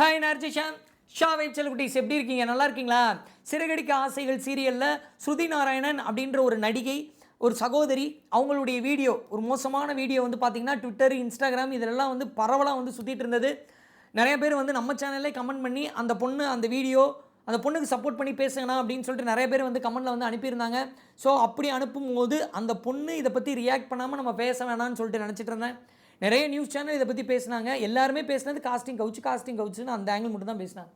Hi Narjishan Shah vibe செல்குட்டிஸ் எப்படி இருக்கீங்க? நல்லா இருக்கீங்களா? சிறகடிக்க ஆசைகள் சீரியலில் ஸ்ருதி நாராயணன் அப்படின்ற ஒரு நடிகை ஒரு சகோதரி அவங்களுடைய வீடியோ ஒரு மோசமான வீடியோ வந்து பார்த்தீங்கன்னா ட்விட்டர் இன்ஸ்டாகிராம் இதெல்லாம் வந்து பரவலாக வந்து சுற்றிட்டு இருந்தது. நிறைய பேர் வந்து நம்ம சேனல்லே கமெண்ட் பண்ணி அந்த பொண்ணு அந்த வீடியோ அந்த பொண்ணுக்கு சப்போர்ட் பண்ணி பேசுங்கண்ணா அப்படின்னு சொல்லிட்டு நிறைய பேர் வந்து கமெண்ட்டில் வந்து அனுப்பியிருந்தாங்க. ஸோ அப்படி அனுப்பும்போது அந்த பொண்ணு இதை பற்றி ரியாக்ட் பண்ணாமல் நம்ம பேச வேணாம்னு சொல்லிட்டு நினச்சிட்டு இருந்தேன். நிறைய நியூஸ் சேனல் இதை பற்றி பேசினாங்க. எல்லாருமே பேசினது காஸ்டிங் கவுச்சு காஸ்டிங் கவுச்சுன்னு அந்த ஆங்கிள் மட்டும் தான் பேசினாங்க.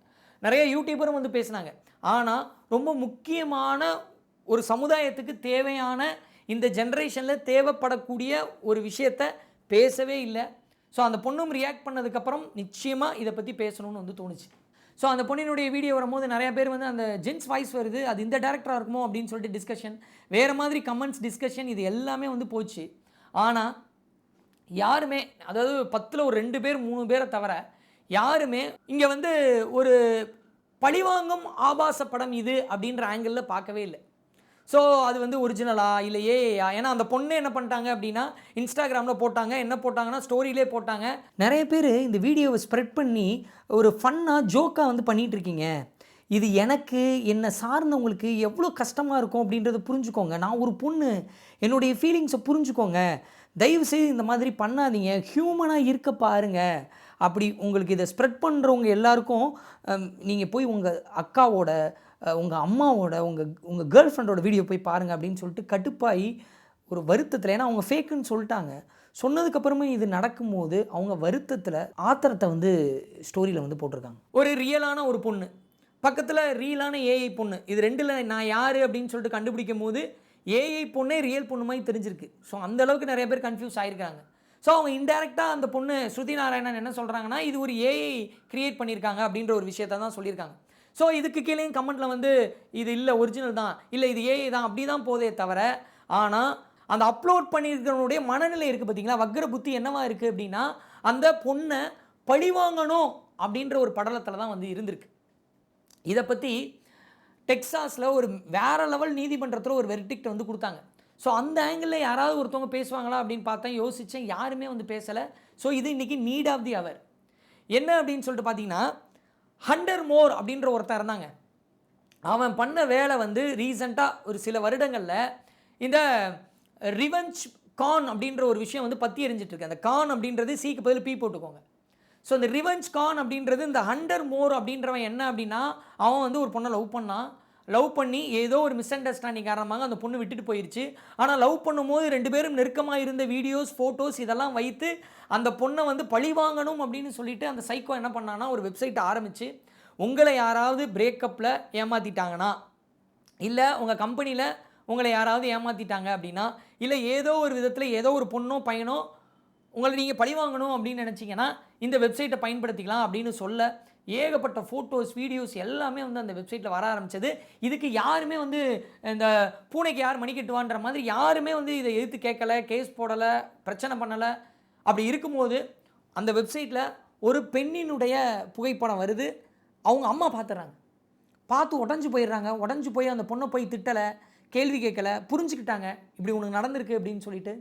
நிறைய யூடியூபரும் வந்து பேசினாங்க. ஆனால் ரொம்ப முக்கியமான ஒரு சமுதாயத்துக்கு தேவையான இந்த ஜென்ரேஷனில் தேவைப்படக்கூடிய ஒரு விஷயத்த பேசவே இல்லை. ஸோ அந்த பொண்ணும் ரியாக்ட் பண்ணதுக்கப்புறம் நிச்சயமாக இதை பற்றி பேசணும்னு வந்து தோணுச்சு. ஸோ அந்த பொண்ணினுடைய வீடியோ வரும்போது நிறைய பேர் வந்து அந்த ஜென்ஸ் வாய்ஸ் வருது அது இந்த டேரக்டராக இருக்குமோ அப்படின்னு சொல்லிட்டு டிஸ்கஷன் வேறு மாதிரி கமெண்ட்ஸ் டிஸ்கஷன் இது எல்லாமே வந்து போச்சு. ஆனால் யாருமே அதாவது பத்தில் ஒரு ரெண்டு பேர் மூணு பேரை தவிர யாருமே இங்கே வந்து ஒரு பழிவாங்கும் ஆபாச படம் இது அப்படின்ற ஆங்கிளில் பார்க்கவே இல்லை. ஸோ அது வந்து ஒரிஜினலா இல்லை ஏயா ஏன்னா அந்த பொண்ணு என்ன பண்ணிட்டாங்க அப்படின்னா இன்ஸ்டாகிராமில் போட்டாங்க என்ன போட்டாங்கன்னா ஸ்டோரியிலே போட்டாங்க. நிறைய பேர் இந்த வீடியோவை ஸ்ப்ரெட் பண்ணி ஒரு ஃபன்னாக ஜோக்காக வந்து பண்ணிகிட்டு இருக்கீங்க. இது எனக்கு என்னை சார்ந்தவங்களுக்கு எவ்வளோ கஷ்டமாக இருக்கும் அப்படின்றத புரிஞ்சுக்கோங்க. நான் ஒரு பொண்ணு என்னுடைய ஃபீலிங்ஸை புரிஞ்சுக்கோங்க. தயவு செய்து இந்த மாதிரி பண்ணாதீங்க. ஹியூமனாக இருக்க பாருங்கள் அப்படி உங்களுக்கு இதை ஸ்ப்ரெட் பண்ணுறவங்க எல்லாருக்கும் நீங்கள் போய் உங்கள் அக்காவோட உங்கள் அம்மாவோட உங்கள் உங்கள் கேர்ள் ஃப்ரெண்டோட வீடியோ போய் பாருங்கள் அப்படின்னு சொல்லிட்டு கடுப்பாகி ஒரு வருத்தத்தில் ஏன்னா அவங்க ஃபேக்குன்னு சொல்லிட்டாங்க. சொன்னதுக்கப்புறமே இது நடக்கும்போது அவங்க வருத்தத்தில் ஆத்திரத்தை வந்து ஸ்டோரியில் வந்து போட்டிருக்காங்க. ஒரு ரியலான ஒரு பொண்ணு. பக்கத்தில் ரியலான ஏஐ பொண்ணு. இது ரெண்டில் நான் யார் அப்படின்னு சொல்லிட்டு கண்டுபிடிக்கும் போது ஏஐ பொண்ணே ரியல் பொண்ணு மாதிரி தெரிஞ்சிருக்கு. ஸோ அந்த அளவுக்கு நிறைய பேர் கன்ஃபியூஸ் ஆயிருக்காங்க. ஸோ அவங்க இன்டெரக்டாக அந்த பொண்ணு ஸ்ருதி நாராயணன் என்ன சொல்கிறாங்கன்னா இது ஒரு ஏஐ கிரியேட் பண்ணியிருக்காங்க அப்படின்ற ஒரு விஷயத்தை தான் சொல்லியிருக்காங்க. ஸோ இதுக்கு கீழேயும் கமெண்ட்டில் வந்து இது இல்லை ஒரிஜினல் தான். இல்லை இது ஏஐ தான். அப்படி தான் போதே தவிர ஆனால் அந்த அப்லோட் பண்ணியிருக்கிறவனுடைய மனநிலை இருக்குது பார்த்தீங்களா வக்ர புத்தி என்னவா இருக்குது அப்படின்னா அந்த பொண்ணை பழிவாங்கணும் அப்படின்ற ஒரு படலத்தில் தான் வந்து இருந்திருக்கு. இதை பற்றி டெக்ஸாஸில் ஒரு வேற லெவல் நீதிமன்றத்தில் ஒரு வெர்டிக்ட் வந்து கொடுத்தாங்க. ஸோ அந்த ஆங்கிளில் யாராவது ஒருத்தவங்க பேசுவாங்களா அப்படின்னு பார்த்தேன் யோசித்தேன் யாருமே வந்து பேசலை. ஸோ இது இன்றைக்கி நீட் ஆஃப் தி அவர் என்ன அப்படின்னு சொல்லிட்டு பார்த்தீங்கன்னா ஹண்டர் மோர் அப்படின்ற ஒருத்தர் இருந்தாங்க. அவன் பண்ண வேலை வந்து ரீசண்டாக ஒரு சில வருடங்களில் இந்த ரிவெஞ்ச் கான் அப்படின்ற ஒரு விஷயம் வந்து பற்றி எரிஞ்சிட்ருக்கு அந்த கான் அப்படின்றது சீக்கு பதில் பீ போட்டுக்கோங்க. ஸோ இந்த ரிவெஞ்ச் கான் அப்படின்றது இந்த ஹண்டர் மோர் அப்படின்றவன் என்ன அப்படின்னா அவன் வந்து ஒரு பொண்ணை லவ் பண்ணான். லவ் பண்ணி ஏதோ ஒரு மிஸ் அண்டர்ஸ்டாண்டிங் காரணமாக அந்த பொண்ணு விட்டுட்டு போயிடுச்சு ஆனால் லவ் பண்ணும்போது ரெண்டு பேரும் நெருக்கமாக இருந்த வீடியோஸ் ஃபோட்டோஸ் இதெல்லாம் வைத்து அந்த பொண்ணை வந்து பழி வாங்கணும் அப்படின்னு சொல்லிட்டு அந்த சைக்கோ என்ன பண்ணான்னா ஒரு வெப்சைட் ஆரம்பித்து உங்களை யாராவது பிரேக்கப்பில் ஏமாற்றிட்டாங்கன்னா இல்லை உங்கள் கம்பெனியில் உங்களை யாராவது ஏமாற்றிட்டாங்க அப்படின்னா இல்லை ஏதோ ஒரு விதத்தில் ஏதோ ஒரு பொண்ணோ பையனோ உங்களை நீங்கள் பழி வாங்கணும் அப்படின்னு நினச்சிங்கன்னா இந்த வெப்சைட்டை பயன்படுத்திக்கலாம் அப்படின்னு சொல்ல ஏகப்பட்ட ஃபோட்டோஸ் வீடியோஸ் எல்லாமே வந்து அந்த வெப்சைட்டில் வர ஆரம்பிச்சது. இதுக்கு யாருமே வந்து இந்த பூனைக்கு யார் மணி கட்டுவான்ற மாதிரி யாருமே வந்து இதை எதிர்த்து கேட்கல கேஸ் போடலை பிரச்சனை பண்ணலை. அப்படி இருக்கும்போது அந்த வெப்சைட்டில் ஒரு பெண்ணினுடைய புகைப்படம் வருது. அவங்க அம்மா பார்த்துறாங்க பார்த்து உடஞ்சி போயிடுறாங்க. உடஞ்சி போய் அந்த பொண்ணை போய் திட்டலை கேள்வி கேட்கல புரிஞ்சுக்கிட்டாங்க. இப்படி உனக்கு நடந்திருக்கு அப்படின்னு சொல்லிட்டு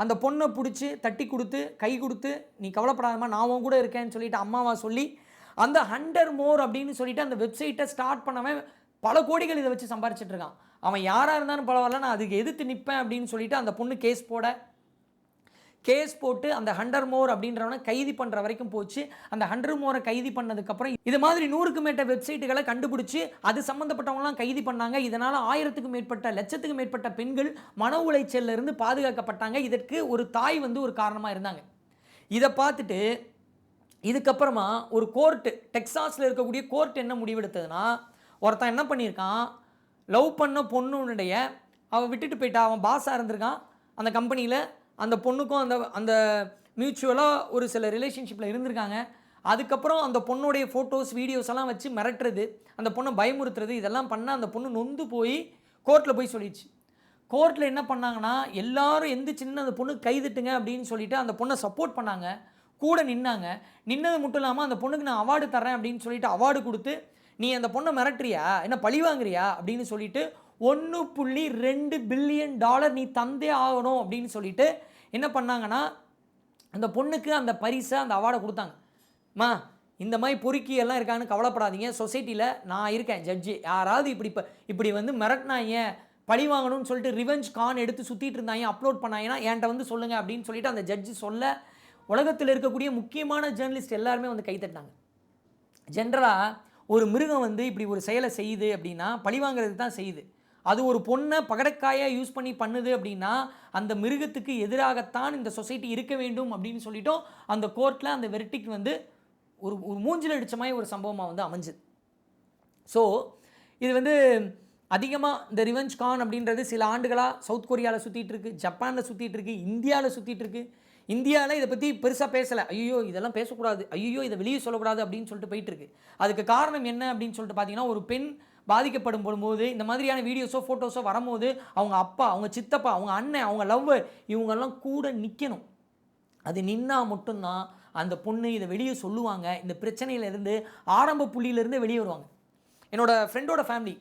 அந்த பொண்ணை பிடிச்சி தட்டி கொடுத்து கை கொடுத்து நீ கவலைப்படாதம்மா நான் உன் கூட இருக்கேன்னு சொல்லிட்டு அம்மாவா சொல்லி அந்த ஹண்டர் மோர் அப்படின்னு சொல்லிட்டு அந்த வெப்சைட்டை ஸ்டார்ட் பண்ணவன் பல கோடிகள் இதை வச்சு சம்பாரிச்சிட்ருக்கான் அவன் யாராக இருந்தாலும் பரவாயில்ல நான் அதுக்கு எதிர்த்து நிற்பேன் அப்படின்னு சொல்லிட்டு அந்த பொண்ணு கேஸ் போட கேஸ் போட்டு அந்த ஹண்டர் மோர் அப்படின்றவனை கைது பண்ணுற வரைக்கும் போச்சு. அந்த ஹண்டர் மோரை கைது பண்ணதுக்கப்புறம் இது மாதிரி நூறுக்கு மேற்பட்ட வெப்சைட்டுகளை கண்டுபிடிச்சி அது சம்மந்தப்பட்டவங்களாம் கைது பண்ணாங்க. இதனால் ஆயிரத்துக்கும் மேற்பட்ட லட்சத்துக்கும் மேற்பட்ட பெண்கள் மன உளைச்சலிருந்து பாதுகாக்கப்பட்டாங்க. இதற்கு ஒரு தாய் வந்து ஒரு காரணமாக இருந்தாங்க. இதை பார்த்துட்டு இதுக்கப்புறமா ஒரு கோர்ட்டு டெக்ஸாஸில் இருக்கக்கூடிய கோர்ட் என்ன முடிவெடுத்ததுன்னா ஒருத்தன் என்ன பண்ணியிருக்கான்? லவ் பண்ண பொண்ணுடைய அவன் விட்டுட்டு போயிட்டா அவன் பாஸாக இருந்திருக்கான். அந்த கம்பெனியில் அந்த பொண்ணுக்கும் அந்த அந்த மியூச்சுவலாக ஒரு சில ரிலேஷன்ஷிப்பில் இருந்திருக்காங்க. அதுக்கப்புறம் அந்த பொண்ணுடைய ஃபோட்டோஸ் வீடியோஸ் எல்லாம் வச்சு மிரட்டுறது அந்த பொண்ணை பயமுறுத்துறது இதெல்லாம் பண்ண அந்த பொண்ணு நொந்து போய் கோர்ட்டில் போய் சொல்லிடுச்சு. கோர்ட்டில் என்ன பண்ணாங்கன்னா எல்லாரும் எந்த சின்ன அந்த பொண்ணு கைதுட்டுங்க அப்படின்னு சொல்லிட்டு அந்த பொண்ணை சப்போர்ட் பண்ணாங்க. கூட நின்னாங்க. நின்னது மட்டும் இல்லாமல் அந்த பொண்ணுக்கு நான் அவார்டு தரேன் அப்படின்னு சொல்லிட்டு அவார்டு கொடுத்து நீ அந்த பொண்ணை மிரட்டுறியா? என்ன பழி வாங்குறியா? அப்படின்னு சொல்லிட்டு ஒன்று புள்ளி ரெண்டு பில்லியன் டாலர் நீ தந்தே ஆகணும் அப்படின்னு சொல்லிட்டு என்ன பண்ணாங்கன்னா அந்த பொண்ணுக்கு அந்த பரிசை அந்த அவார்டை கொடுத்தாங்க. மா இந்த மாதிரி பொறுக்கி எல்லாம் இருக்கான்னு கவலைப்படாதீங்க. சொசைட்டியில் நான் இருக்கேன் ஜட்ஜி யாராவது இப்படி இப்போ இப்படி வந்து மிரட்டினாங்க பழி வாங்கணும்னு சொல்லிட்டு ரிவெஞ்ச் கான் எடுத்து சுற்றிட்டு இருந்தாங்க அப்லோட் பண்ணாங்கன்னா என்கிட்ட வந்து சொல்லுங்கள் அப்படின்னு சொல்லிட்டு அந்த ஜட்ஜி சொல்ல உலகத்தில் இருக்கக்கூடிய முக்கியமான ஜேர்னலிஸ்ட் எல்லாருமே வந்து கைத்தட்டினாங்க ஜென்ரலாக ஒரு மிருகம் வந்து இப்படி ஒரு செயலை செய்யுது அப்படின்னா பழிவாங்கிறது தான் செய்யுது. அது ஒரு பொண்ணை பகடக்காயாக யூஸ் பண்ணி பண்ணுது அப்படின்னா அந்த மிருகத்துக்கு எதிராகத்தான் இந்த சொசைட்டி இருக்க வேண்டும் அப்படின்னு சொல்லிட்டோம் அந்த கோர்ட்டில் அந்த வெர்டிக் வந்து ஒரு ஒரு மூஞ்சில் அடித்த மாதிரி ஒரு சம்பவமாக வந்து அமைஞ்சுது. ஸோ இது வந்து அதிகமாக இந்த ரிவெஞ்ச் கான் அப்படின்றது சில ஆண்டுகளாக சவுத் கொரியாவில் சுற்றிட்டு இருக்கு ஜப்பானில் சுற்றிட்டு இருக்கு இந்தியாவில் சுற்றிட்டு இருக்கு. இந்தியாவில் இதை பற்றி பெருசாக பேசலை. ஐயோ இதெல்லாம் பேசக்கூடாது. ஐயோ இதை வெளியே சொல்லக்கூடாது அப்படின்னு சொல்லிட்டு போயிட்டு இருக்கு. அதுக்கு காரணம் என்ன அப்படின்னு சொல்லிட்டு பார்த்தீங்கன்னா ஒரு பெண் பாதிக்கப்படும் போது இந்த மாதிரியான வீடியோஸோ ஃபோட்டோஸோ வரும்போது அவங்க அப்பா அவங்க சித்தப்பா அவங்க அண்ணன் அவங்க லவ்வர் இவங்கெல்லாம் கூட நிற்கணும் அது நின்னால் மட்டும்தான் அந்த பொண்ணு இதை வெளியே சொல்லுவாங்க. இந்த பிரச்சனையிலேருந்து ஆரம்ப புள்ளியிலேருந்து வெளியே வருவாங்க. என்னோட ஃப்ரெண்டோட ஃபேமிலி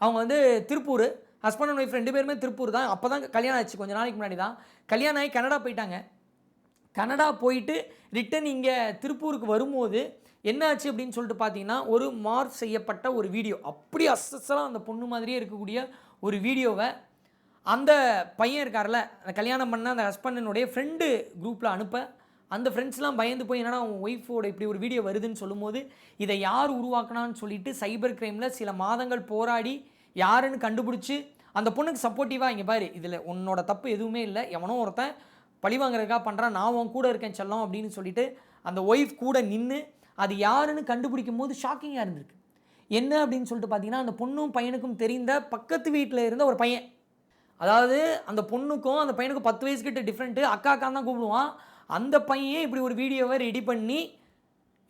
அவங்க வந்து திருப்பூர். ஹஸ்பண்ட் அண்ட் ஒய்ஃப் ரெண்டு பேருமே திருப்பூர் தான். அப்போ தான் கல்யாணம் ஆச்சு. கொஞ்சம் நாளைக்கு முன்னாடி தான். கல்யாணம் ஆகி கனடா போயிட்டாங்க. கனடா போயிட்டு ரிட்டன் இங்கே திருப்பூருக்கு வரும்போது என்னாச்சு அப்படின்னு சொல்லிட்டு பார்த்தீங்கன்னா ஒரு மார்க் செய்யப்பட்ட ஒரு வீடியோ. அப்படி அசஸ்லாம் அந்த பொண்ணு மாதிரியே இருக்கக்கூடிய ஒரு வீடியோவை அந்த பையன் இருக்கார்ல அந்த கல்யாணம் பண்ண அந்த ஹஸ்பண்டனுடைய ஃப்ரெண்டு குரூப்பில் அனுப்ப அந்த ஃப்ரெண்ட்ஸ்லாம் பயந்து போய் என்னடா அவன் ஒய்ஃபோட இப்படி ஒரு வீடியோ வருதுன்னு சொல்லும்போது இதை யார் உருவாக்கினான்னு சொல்லிட்டு சைபர் கிரைமில் சில மாதங்கள் போராடி யாருன்னு கண்டுபிடிச்சி அந்த பொண்ணுக்கு சப்போர்ட்டிவாக இங்கே பாரு இதில் உன்னோட தப்பு எதுவுமே இல்லை எவனோ ஒருத்தன் பழி வாங்குறதுக்காக பண்ணுறான் நான் உன் கூட இருக்கேன் செல்லம் அப்படின்னு சொல்லிட்டு அந்த ஒய்ஃப் கூட நின்று அது யாருன்னு கண்டுபிடிக்கும் போது ஷாக்கிங்காக இருந்திருக்கு. என்ன அப்படின்னு சொல்லிட்டு பார்த்தீங்கன்னா அந்த பொண்ணும் பையனுக்கும் தெரிந்த பக்கத்து வீட்டில் இருந்த ஒரு பையன். அதாவது அந்த பொண்ணுக்கும் அந்த பையனுக்கும் பத்து வயசு கிட்ட டிஃப்ரெண்ட்டு அக்கா தான் கூப்பிடுவான். அந்த பையன் இப்படி ஒரு வீடியோவை ரெடி பண்ணி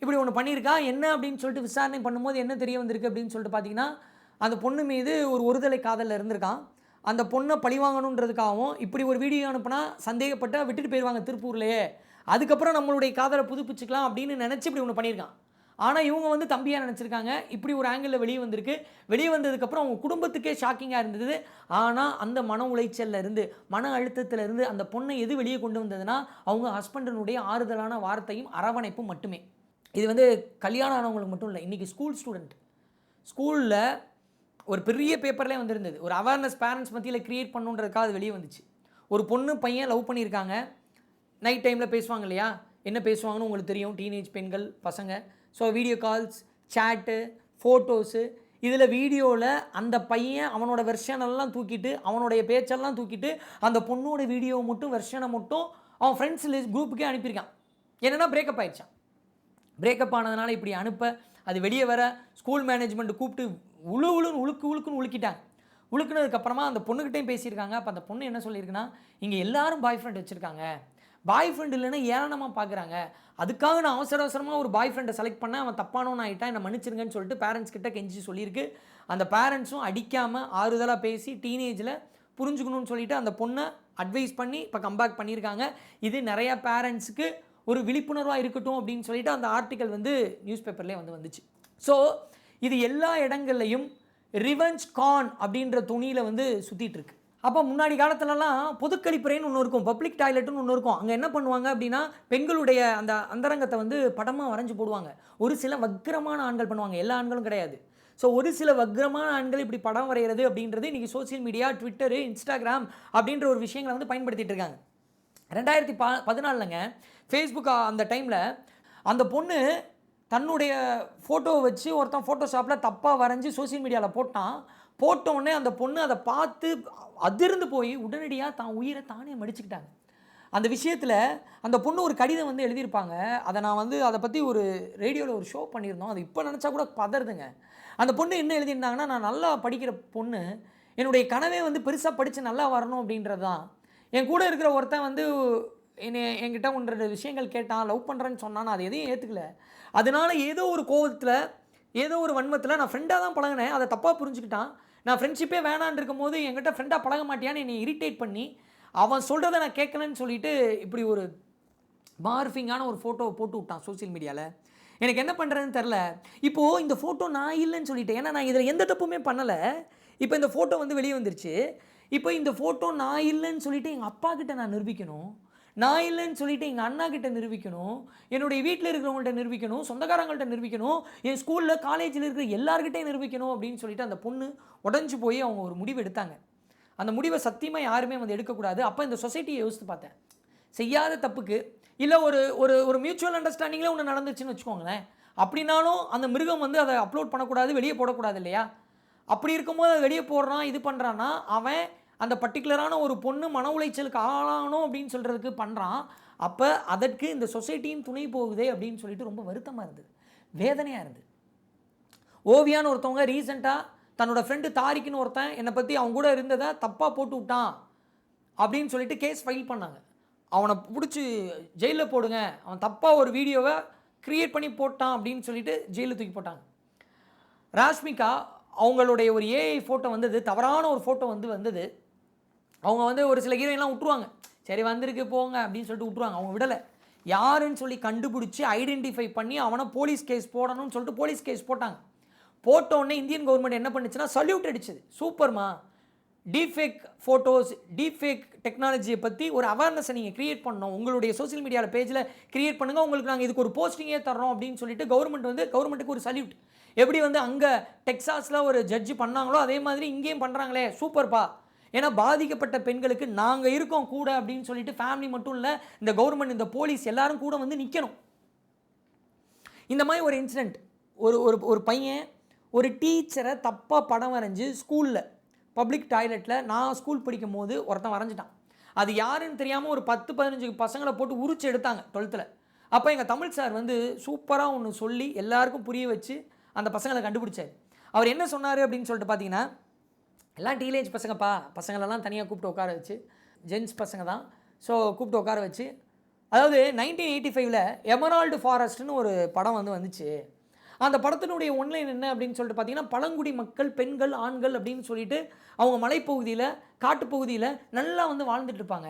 இப்படி ஒன்று பண்ணியிருக்கா? என்ன அப்படின்னு சொல்லிட்டு விசாரணை பண்ணும்போது என்ன தெரிய வந்திருக்கு அப்படின்னு சொல்லிட்டு பார்த்தீங்கன்னா அந்த பொண்ணு மீது ஒரு ஒருதலை காதலில் இருந்திருக்கான். அந்த பொண்ணை பழிவாங்கணுன்றதுக்காகவும் இப்படி ஒரு வீடியோ அனுப்புனா சந்தேகப்பட்டு விட்டுட்டு போயிடுவாங்க திருப்பூர்லேயே. அதுக்கப்புறம் நம்மளுடைய காதலை புதுப்பிச்சுக்கலாம் அப்படின்னு நினச்சி இப்படி ஒன்று பண்ணியிருக்கான். ஆனால் இவங்க வந்து தம்பியாக நினச்சிருக்காங்க. இப்படி ஒரு ஆங்கிளில் வெளியே வந்திருக்கு. வெளியே வந்ததுக்கப்புறம் அவங்க குடும்பத்துக்கே ஷாக்கிங்காக இருந்தது. ஆனால் அந்த மன உளைச்சல்ல இருந்து மன அழுத்தத்திலிருந்து அந்த பொண்ணை எது வெளியே கொண்டு வந்ததுன்னா அவங்க ஹஸ்பண்டனுடைய ஆறுதலான வார்த்தையும் அரவணைப்பும் மட்டுமே. இது வந்து கல்யாணம் ஆனவங்களுக்கு மட்டும் இல்லை இன்றைக்கி ஸ்கூல் ஸ்டூடெண்ட் ஸ்கூலில் ஒரு பெரிய பேப்பர்லேயே வந்திருந்தது. ஒரு அவேர்னஸ் பேரண்ட்ஸ் மத்தியில் க்ரியேட் பண்ணுன்றதுக்காக அது வெளியே வந்துச்சு. ஒரு பொண்ணு பையன் லவ் பண்ணியிருக்காங்க. நைட் டைமில் பேசுவாங்க இல்லையா? என்ன பேசுவாங்கன்னு உங்களுக்கு தெரியும். டீனேஜ் பெண்கள் பசங்க. So video calls chat photos இதில் வீடியோவில் அந்த பையன் அவனோட வெர்ஷனெல்லாம் தூக்கிட்டு அவனுடைய பேச்செல்லாம் தூக்கிட்டு அந்த பொண்ணோட வீடியோ மட்டும் வெர்ஷனை மட்டும் அவன் ஃப்ரெண்ட்ஸ் லிஸ்ட் குரூப்புக்கே அனுப்பியிருக்கான். என்னென்னா பிரேக்கப் ஆயிடுச்சான். பிரேக்கப் ஆனதுனால இப்படி அனுப்ப அது வெளியே வர ஸ்கூல் மேனேஜ்மெண்ட் கூப்பிட்டு உழு உழுன்னு உழுக்கு உழுக்குன்னு உழுக்கிட்டாங்க. உழுக்குனதுக்கப்புறமா அந்த பொண்ணுக்கிட்டையும் பேசியிருக்காங்க. அப்போ அந்த பொண்ணு என்ன சொல்லியிருக்குன்னா இங்கே எல்லாரும் பாய் ஃப்ரெண்ட் வச்சுருக்காங்க. பாய் ஃப்ரெண்ட் இல்லைன்னா ஏளனமாக பார்க்குறாங்க அதுக்காக நான் அவசர அவசரமாக ஒரு பாய் ஃப்ரெண்டை செலக்ட் பண்ணேன் அவன் தப்பானவன் ஆகிட்டான் என்னை மன்னிச்சிருங்கன்னு சொல்லிட்டு பேரண்ட்ஸ் கிட்ட கெஞ்சி சொல்லியிருக்கு. அந்த பேரண்ட்ஸும் அடிக்காமல் ஆறுதலாக பேசி டீனேஜில் புரிஞ்சுக்கணும்னு சொல்லிட்டு அந்த பொண்ணை அட்வைஸ் பண்ணி இப்போ கம்பேக் பண்ணியிருக்காங்க. இது நிறையா பேரண்ட்ஸுக்கு ஒரு விழிப்புணர்வாக இருக்கட்டும் அப்படின்னு சொல்லிட்டு அந்த ஆர்டிக்கல் வந்து நியூஸ் பேப்பர்லேயே வந்து வந்துச்சு. ஸோ இது எல்லா இடங்கள்லையும் ரிவெஞ்ச் கான் அப்படின்ற துணியில் வந்து சுற்றிட்டுருக்கு அப்போ முன்னாடி காலத்துலலாம் பொதுக்கழிப்பறைன்னு ஒன்று இருக்கும் பப்ளிக் டாய்லெட்னு ஒன்று இருக்கும். அங்கே என்ன பண்ணுவாங்க அப்படின்னா பெண்களுடைய அந்த அந்தரங்கத்தை வந்து படமாக வரைஞ்சி போடுவாங்க. ஒரு சில வக்கிரமான ஆண்கள் பண்ணுவாங்க எல்லா ஆண்களும் கிடையாது. ஸோ ஒரு சில வக்கிரமான ஆண்கள் இப்படி படம் வரைகிறது அப்படின்றது இன்றைக்கி சோஷியல் மீடியா ட்விட்டரு இன்ஸ்டாகிராம் அப்படின்ற ஒரு விஷயங்களை வந்து பயன்படுத்திட்டு இருக்காங்க. ரெண்டாயிரத்தி ப பதினாலுங்க ஃபேஸ்புக் அந்த டைமில் அந்த பொண்ணு தன்னுடைய ஃபோட்டோவை வச்சு ஒருத்தன் ஃபோட்டோஷாப்பில் தப்பாக வரைஞ்சி சோஷியல் மீடியாவில் போட்டான். போட்டோடனே அந்த பொண்ணு அதை பார்த்து அதிர்ந்து போய் உடனடியாக தான் உயிரை தானே மடிச்சுக்கிட்டாங்க. அந்த விஷயத்தில் அந்த பொண்ணு ஒரு கடிதம் வந்து எழுதியிருப்பாங்க. அதை நான் வந்து அதை பற்றி ஒரு ரேடியோவில் ஒரு ஷோ பண்ணியிருந்தோம். அது இப்போ நினச்சா கூட பதறதுங்க. அந்த பொண்ணு என்ன எழுதியிருந்தாங்கன்னா நான் நல்லா படிக்கிற பொண்ணு. என்னுடைய கனவே வந்து பெருசாக படித்து நல்லா வரணும் அப்படின்றது தான் என் கூட இருக்கிற ஒருத்தன் வந்து என்னை என்கிட்ட ஒன்று விஷயங்கள் கேட்டான். லவ் பண்ணுறேன்னு சொன்னான். நான் அதை எதையும் ஏற்றுக்கல அதனால ஏதோ ஒரு கோபத்தில் ஏதோ ஒரு வன்மத்தில் நான் ஃப்ரெண்டாக தான் பழகினேன். அதை தப்பாக புரிஞ்சுக்கிட்டான். நான் ஃப்ரெண்ட்ஷிப்பே வேணான்னு இருக்கும்போது என்கிட்ட ஃப்ரெண்டாக பழக மாட்டியான்னு என்னை இரிட்டேட் பண்ணி அவன் சொல்கிறத நான் கேட்கலன்னு சொல்லிட்டு இப்படி ஒரு மார்ஃபிங்கான ஒரு ஃபோட்டோவை போட்டு விட்டான் சோஷியல் மீடியாவில் எனக்கு என்ன பண்ணுறதுன்னு தெரில இப்போது இந்த ஃபோட்டோ நான் இல்லைன்னு சொல்லிட்டேன். ஏன்னா நான் இதில் எந்த தப்புமே பண்ணலை. இப்போ இந்த ஃபோட்டோ வந்து வெளியே வந்துருச்சு. இப்போ இந்த ஃபோட்டோ நான் இல்லைன்னு சொல்லிட்டு எங்கள் அப்பா கிட்ட நான் நிரூபிக்கணும். நான் இல்லைன்னு சொல்லிட்டு எங்கள் அண்ணா கிட்ட நிரூபிக்கணும் என்னுடைய வீட்டில் இருக்கிறவங்கள்ட்ட நிரூபிக்கணும் சொந்தக்காரங்கள்ட்ட நிரூபிக்கணும் என் ஸ்கூலில் காலேஜில் இருக்கிற எல்லார்கிட்டையும் நிரூபிக்கணும் அப்படின்னு சொல்லிட்டு அந்த பொண்ணு உடஞ்சி போய் அவங்க ஒரு முடிவு எடுத்தாங்க. அந்த முடிவை சத்தியமாக யாருமே வந்து எடுக்கக்கூடாது. அப்போ இந்த சொசைட்டியை யோசித்து பார்த்தேன். செய்யாத தப்புக்கு இல்லை ஒரு ஒரு ஒரு மியூச்சுவல் அண்டர்ஸ்டாண்டிங்கில் ஒன்று நடந்துச்சுன்னு வச்சுக்கோங்களேன். அப்படின்னாலும் அந்த மிருகம் வந்து அதை அப்லோட் பண்ணக்கூடாது வெளியே போடக்கூடாது இல்லையா? அப்படி இருக்கும்போது அதை வெளியே போடுறான் இது பண்ணுறான்னா அவன் அந்த பர்டிகுலரான ஒரு பொண்ணு மன உளைச்சலுக்கு ஆளாகணும் அப்படின்னு சொல்கிறதுக்கு பண்ணுறான் அப்போ அதற்கு இந்த சொசைட்டியும் துணை போகுதே அப்படின்னு சொல்லிட்டு ரொம்ப வருத்தமாக இருந்தது. வேதனையாக இருந்தது. ஓவியான்னு ஒருத்தவங்க ரீசெண்டாக தன்னோட ஃப்ரெண்டு தாரிக்குன்னு ஒருத்தன் என்னை பற்றி அவங்க கூட இருந்ததை தப்பாக போட்டு விட்டான் அப்படின்னு சொல்லிட்டு கேஸ் ஃபைல் பண்ணாங்க. அவனை பிடிச்சி ஜெயிலில் போடுங்க. அவன் தப்பாக ஒரு வீடியோவை க்ரியேட் பண்ணி போட்டான் அப்படின்னு சொல்லிட்டு ஜெயிலில் தூக்கி போட்டாங்க. ராஷ்மிகா அவங்களுடைய ஒரு ஏஐ ஃபோட்டோ வந்தது. தவறான ஒரு ஃபோட்டோ வந்து வந்தது. அவங்க வந்து ஒரு சில ஹீரோயின்லாம் விட்ருவாங்க சரி வந்திருக்கு போங்க அப்படின்னு சொல்லிட்டு விட்ருவாங்க அவங்க விடலை. யாருன்னு சொல்லி கண்டுபிடிச்சி ஐடென்டிஃபை பண்ணி அவனை போலீஸ் கேஸ் போடணும்னு சொல்லிட்டு போலீஸ் கேஸ் போட்டாங்க. போட்டோடனே இந்தியன் கவர்மெண்ட் என்ன பண்ணுச்சுன்னா சல்யூட் அடிச்சது. சூப்பர்மா டீஃபேக் ஃபோட்டோஸ் டீஃபேக் டெக்னாலஜியை பற்றி ஒரு அவேர்னஸை நீங்கள் க்ரியேட் பண்ணணும். உங்களுடைய சோஷியல் மீடியாவில் பேஜில் க்ரியேட் பண்ணுங்கள் உங்களுக்கு நாங்கள் இதுக்கு ஒரு போஸ்டிங்கே தர்றோம் அப்படின்னு சொல்லிட்டு கவர்மெண்ட் வந்து கவர்மெண்ட்டுக்கு ஒரு சல்யூட் எப்படி வந்து அங்கே டெக்ஸாஸில் ஒரு ஜட்ஜி பண்ணாங்களோ அதே மாதிரி இங்கேயும் பண்ணுறாங்களே சூப்பர்ப்பா ஏன்னா பாதிக்கப்பட்ட பெண்களுக்கு நாங்கள் இருக்கோம் கூட அப்படின்னு சொல்லிட்டு ஃபேமிலி மட்டும் இல்லை இந்த கவர்மெண்ட் இந்த போலீஸ் எல்லாரும் கூட வந்து நிற்கணும் இந்த மாதிரி ஒரு இன்சிடெண்ட் ஒரு ஒரு ஒரு பையன் ஒரு டீச்சரை தப்பாக படம் வரைஞ்சு ஸ்கூலில் பப்ளிக் டாய்லெட்டில் நான் ஸ்கூல் படிக்கும் போது ஒருத்தன் வரைஞ்சிட்டான். அது யாருன்னு தெரியாமல் ஒரு பத்து பதினஞ்சு பசங்களை போட்டு உரிச்சு எடுத்தாங்க டுவெல்த்தில் அப்போ எங்கள் தமிழ் சார் வந்து சூப்பராக ஒன்று சொல்லி எல்லாருக்கும் புரிய வச்சு அந்த பசங்களை கண்டுபிடிச்சார். அவர் என்ன சொன்னார் அப்படின்னு சொல்லிட்டு பார்த்தீங்கன்னா எல்லாம் டீனேஜ் பசங்கப்பா. பசங்களெல்லாம் தனியாக கூப்பிட்டு உட்கார வச்சு ஜென்ஸ் பசங்க தான். ஸோ கூப்பிட்டு உட்கார வச்சு அதாவது நைன்டீன் எயிட்டி ஃபைவ்ல எமரால்டு ஃபாரஸ்ட்னு ஒரு படம் வந்து வந்துச்சு. அந்த படத்தினுடைய ஒன்லைன் என்ன அப்படின்னு சொல்லிட்டு பார்த்தீங்கன்னா பழங்குடி மக்கள் பெண்கள் ஆண்கள் அப்படின்னு சொல்லிட்டு அவங்க மலைப்பகுதியில் காட்டுப்பகுதியில் நல்லா வந்து வாழ்ந்துட்டு இருப்பாங்க.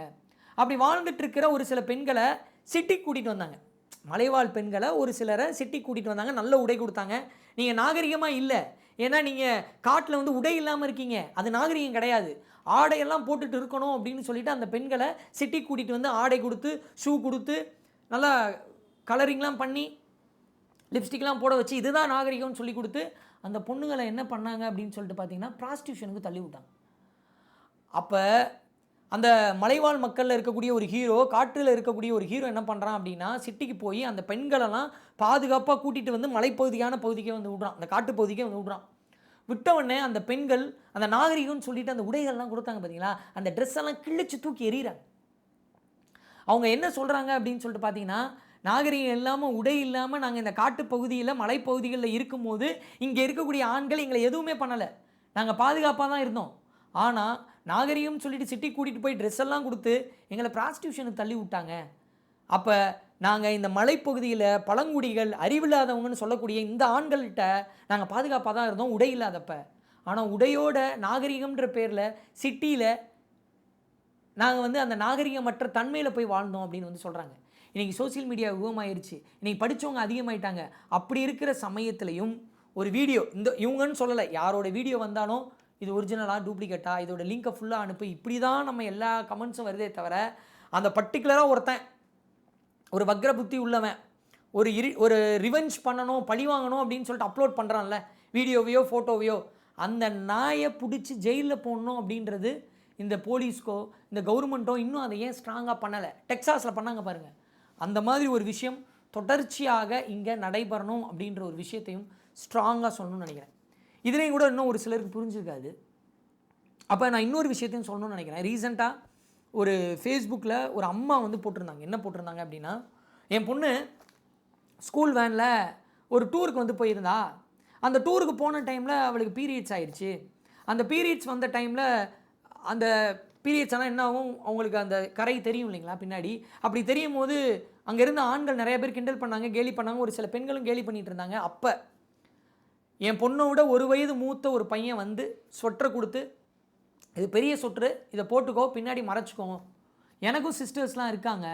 அப்படி வாழ்ந்துட்டு இருக்கிற ஒரு சில பெண்களை சிட்டிக்கு கூட்டிகிட்டு வந்தாங்க. மலைவாழ் பெண்களை ஒரு சிலரை சிட்டி கூட்டிகிட்டு வந்தாங்க நல்ல உடை கொடுத்தாங்க. நீங்கள் நாகரிகமாக இல்லை. ஏன்னா நீங்கள் காட்டில் வந்து உடை இல்லாமல் இருக்கீங்க. அது நாகரிகம் கிடையாது. ஆடையெல்லாம் போட்டுட்டு இருக்கணும் அப்படின்னு சொல்லிட்டு அந்த பெண்களை சிட்டி கூட்டிகிட்டு வந்து ஆடை கொடுத்து ஷூ கொடுத்து நல்லா கலரிங்லாம் பண்ணி லிப்ஸ்டிக்லாம் போட வச்சு இதுதான் நாகரிகம்னு சொல்லி கொடுத்து அந்த பொண்ணுங்களை என்ன பண்ணாங்க அப்படின்னு சொல்லிட்டு பார்த்தீங்கன்னா ப்ராஸ்டியூஷனுக்கு தள்ளி விட்டாங்க. அப்போ அந்த மலைவாழ் மக்களில் இருக்கக்கூடிய ஒரு ஹீரோ காட்டில் இருக்கக்கூடிய ஒரு ஹீரோ என்ன பண்ணுறான் அப்படின்னா சிட்டிக்கு போய் அந்த பெண்களெல்லாம் பாதுகாப்பாக கூட்டிகிட்டு வந்து மலைப்பகுதியான பகுதிக்கே வந்து விடுறான். அந்த காட்டு பகுதிக்கே வந்து விடுறான். விட்ட அந்த பெண்கள் அந்த நாகரிகம்னு சொல்லிட்டு அந்த உடைகள்லாம் கொடுத்தாங்க பார்த்தீங்களா அந்த ட்ரெஸ் எல்லாம் கிழிச்சு தூக்கி எறிகிறாங்க. அவங்க என்ன சொல்கிறாங்க அப்படின்னு சொல்லிட்டு பார்த்தீங்கன்னா நாகரிகம் இல்லாமல் உடை இல்லாமல் நாங்கள் இந்த காட்டு பகுதியில் மலைப்பகுதிகளில் இருக்கும்போது இங்கே இருக்கக்கூடிய ஆண்கள் எங்களை எதுவுமே பண்ணலை. நாங்கள் பாதுகாப்பாக தான் இருந்தோம். ஆனால் நாகரிகம்னு சொல்லிட்டு சிட்டி கூட்டிகிட்டு போய் ட்ரெஸ் எல்லாம் கொடுத்து எங்களை ப்ராஸ்டியூஷனுக்கு தள்ளி விட்டாங்க. அப்போ நாங்கள் இந்த மலைப்பகுதியில் பழங்குடிகள் அறிவில்லாதவங்கன்னு சொல்லக்கூடிய இந்த ஆண்கள்கிட்ட நாங்கள் பாதுகாப்பாக தான் இருந்தோம் உடை இல்லாதப்ப. ஆனால் உடையோட நாகரிகம்ன்ற பேரில் சிட்டியில் நாங்கள் வந்து அந்த நாகரிகமற்ற தன்மையில் போய் வாழ்ந்தோம் அப்படின்னு வந்து சொல்கிறாங்க இன்றைக்கி சோஷியல் மீடியா யுகமாயிருச்சு இன்றைக்கி படித்தவங்க அதிகமாயிட்டாங்க. அப்படி இருக்கிற சமயத்துலையும் ஒரு வீடியோ இந்த இவங்கன்னு சொல்லலை யாரோட வீடியோ வந்தாலும் இது ஒரிஜினலாக டூப்ளிகேட்டா இதோட லிங்கை ஃபுல்லாக அனுப்பு. இப்படி தான் நம்ம எல்லா கமெண்ட்ஸும் வருதே தவிர அந்த பர்டிகுலராக ஒருத்தன் ஒரு வக்ர புத்தி உள்ளவன் ஒரு இரு ஒரு ரிவெஞ்ச் பண்ணணும் பழி வாங்கணும் அப்படின்னு சொல்லிட்டு அப்லோட் பண்ணுறான்ல வீடியோவையோ ஃபோட்டோவையோ அந்த நாயை பிடிச்சி ஜெயிலில் போடணும் அப்படின்றது இந்த போலீஸ்க்கோ இந்த கவர்மெண்ட்டோ இன்னும் அதை ஏன் ஸ்ட்ராங்காக பண்ணலை? டெக்ஸாஸில் பண்ணாங்க பாருங்கள் அந்த மாதிரி ஒரு விஷயம் தொடர்ச்சியாக இங்கே நடைபெறணும் அப்படின்ற ஒரு விஷயத்தையும் ஸ்ட்ராங்காக சொல்லணும்னு நினைக்கிறேன். இதுலேயும் கூட இன்னும் ஒரு சிலருக்கு புரிஞ்சிருக்காது. அப்போ நான் இன்னொரு விஷயத்தையும் சொல்லணும்னு நினைக்கிறேன். ரீசெண்டாக ஒரு ஃபேஸ்புக்கில் ஒரு அம்மா வந்து போட்டிருந்தாங்க. என்ன போட்டிருந்தாங்க அப்படின்னா என் பொண்ணு ஸ்கூல் வேனில் ஒரு டூருக்கு வந்து போயிருந்தா. அந்த டூருக்கு போன டைமில் அவளுக்கு பீரியட்ஸ் ஆயிடுச்சு அந்த பீரியட்ஸ் வந்த டைமில் அந்த பீரியட்ஸ் ஆனால் என்ன ஆகும்? அவங்களுக்கு அந்த கரை தெரியும் இல்லைங்களா பின்னாடி? அப்படி தெரியும் போது அங்கே இருந்த ஆண்கள் நிறைய பேர் கிண்டல் பண்ணாங்க கேலி பண்ணாங்க. ஒரு சில பெண்களும் கேலி பண்ணிகிட்டு இருந்தாங்க. அப்போ என் பொண்ணை விட ஒரு வயது மூத்த ஒரு பையன் வந்து சொட்டரை கொடுத்து இது பெரிய சொட்ரு இதை போட்டுக்கோ பின்னாடி மறைச்சிக்கோ. எனக்கும் சிஸ்டர்ஸ்லாம் இருக்காங்க.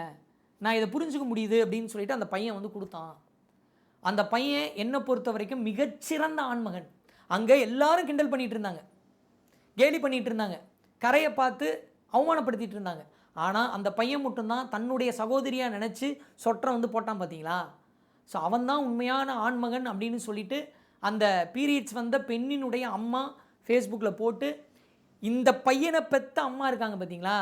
நான் இதை புரிஞ்சுக்க முடியுது அப்படின்னு சொல்லிட்டு அந்த பையன் வந்து கொடுத்தான். அந்த பையன் என்னை பொறுத்த வரைக்கும் மிகச்சிறந்த ஆண்மகன். அங்கே எல்லாரும் கிண்டல் பண்ணிட்டு இருந்தாங்க. கேலி பண்ணிட்டு இருந்தாங்க. கரையை பார்த்து அவமானப்படுத்திட்டு இருந்தாங்க. ஆனால் அந்த பையன் மட்டும்தான் தன்னுடைய சகோதரியாக நினச்சி சொற்றை வந்து போட்டான் பார்த்தீங்களா ஸோ அவன் தான் உண்மையான ஆண்மகன் அப்படின்னு சொல்லிட்டு அந்த பீரியட்ஸ் வந்த பெண்ணினுடைய அம்மா ஃபேஸ்புக்கில் போட்டு இந்த பையனை பெற்ற அம்மா இருக்காங்க பார்த்தீங்களா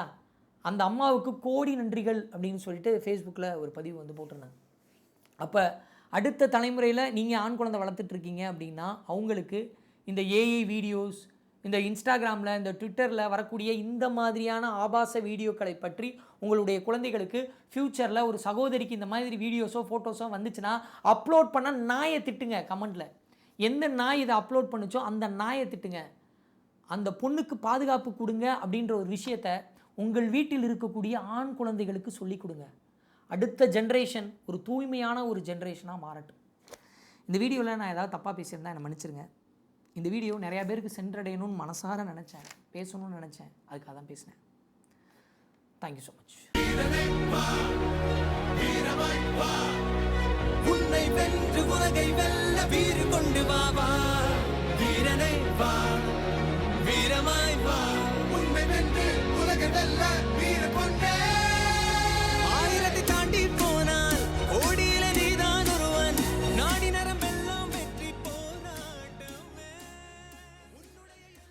அந்த அம்மாவுக்கு கோடி நன்றிகள் அப்படின்னு சொல்லிட்டு ஃபேஸ்புக்கில் ஒரு பதிவு வந்து போட்டிருந்தாங்க. அப்போ அடுத்த தலைமுறையில் நீங்கள் ஆண் குழந்தை வளர்த்துட்ருக்கீங்க அப்படின்னா அவங்களுக்கு இந்த ஏஐ வீடியோஸ் இந்த இன்ஸ்டாகிராமில் இந்த ட்விட்டரில் வரக்கூடிய இந்த மாதிரியான ஆபாச வீடியோக்களை பற்றி உங்களுடைய குழந்தைகளுக்கு ஃப்யூச்சரில் ஒரு சகோதரிக்கு இந்த மாதிரி வீடியோஸோ ஃபோட்டோஸோ வந்துச்சுன்னா அப்லோட் பண்ண நாயை திட்டுங்க கமெண்ட்டில் எந்த நாய் இதை அப்லோட் பண்ணுச்சோ அந்த நாயை திட்டுங்க. அந்த பொண்ணுக்கு பாதுகாப்பு கொடுங்க அப்படின்ற ஒரு விஷயத்த உங்கள் வீட்டில் இருக்கக்கூடிய ஆண் குழந்தைகளுக்கு சொல்லிக் கொடுங்க. அடுத்த ஜென்ரேஷன் ஒரு தூய்மையான ஒரு ஜென்ரேஷனாக மாறட்டும். இந்த வீடியோவில் நான் ஏதாவது தப்பாக பேசியிருந்தா என்னை மன்னிச்சிருங்க. இந்த வீடியோ நிறையா பேருக்கு சென்றடையணும்னு மனசார நினச்சேன். பேசணும்னு நினச்சேன். அதுக்காக தான் பேசினேன். தேங்க்யூ ஸோ மச் உன்னை வென்று உலகை வெல்ல வீறு கொண்டு வாவா வீரனை வா.